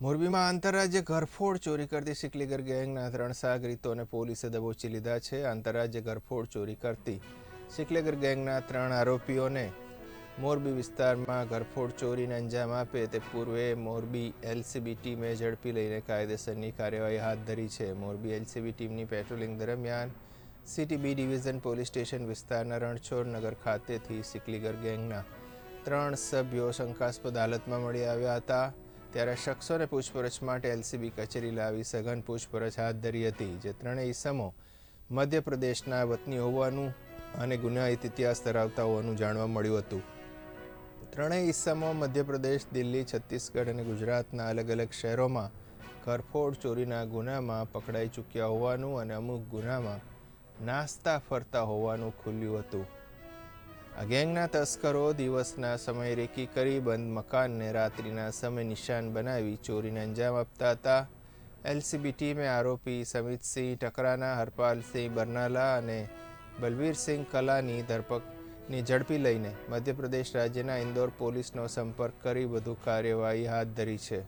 મોરબીમાં આંતરરાજ્ય ઘરફોડ ચોરી કરતી સિકલીગર ગેંગના ત્રણ સાગરીતોને પોલીસે દબોચી લીધા છે. આંતરરાજ્ય ઘરફોડ ચોરી કરતી સિકલીગર ગેંગના ત્રણ આરોપીઓને મોરબી વિસ્તારમાં ઘરફોડ ચોરીને અંજામ આપે તે પૂર્વે મોરબી એલસીબી ટીમે ઝડપી લઈને કાયદેસરની કાર્યવાહી હાથ ધરી છે. મોરબી એલસીબી ટીમની પેટ્રોલિંગ દરમિયાન city B division police station વિસ્તારના રણછોડ નગર ખાતેથી સિકલીગર ગેંગના ત્રણ સભ્યો શંકાસ્પદ હાલતમાં મળી આવ્યા હતા. ત્યારે શખ્સોને પૂછપરછ માટે એલસીબી કચેરી લાવી સઘન પૂછપરછ હાથ ધરી હતી, જે ત્રણેય ઇસમો મધ્યપ્રદેશના વતની હોવાનું અને ગુનાહિત ઇતિહાસ ધરાવતા હોવાનું જાણવા મળ્યું હતું. ત્રણેય ઇસમો મધ્યપ્રદેશ, દિલ્હી, છત્તીસગઢ અને ગુજરાતના અલગ અલગ શહેરોમાં ઘરફોડ ચોરીના ગુનામાં પકડાઈ ચૂક્યા હોવાનું અને અમુક ગુનામાં નાસ્તા ફરતા હોવાનું ખુલ્યું હતું. ગેંગના તસ્કરો દિવસના સમયે રેકી કરી બંધ મકાનને રાત્રિના સમય નિશાન બનાવી ચોરીને અંજામ આપતા હતા. એલસીબી ટીમે આરોપી સમિતસિંહ ટકરાના હરપાલસિંહ બરનાલા અને બલવીરસિંહ કલાની ધરપકડની ઝડપી લઈને મધ્યપ્રદેશ રાજ્યના ઇન્દોર પોલીસનો સંપર્ક કરી વધુ કાર્યવાહી હાથ ધરી છે.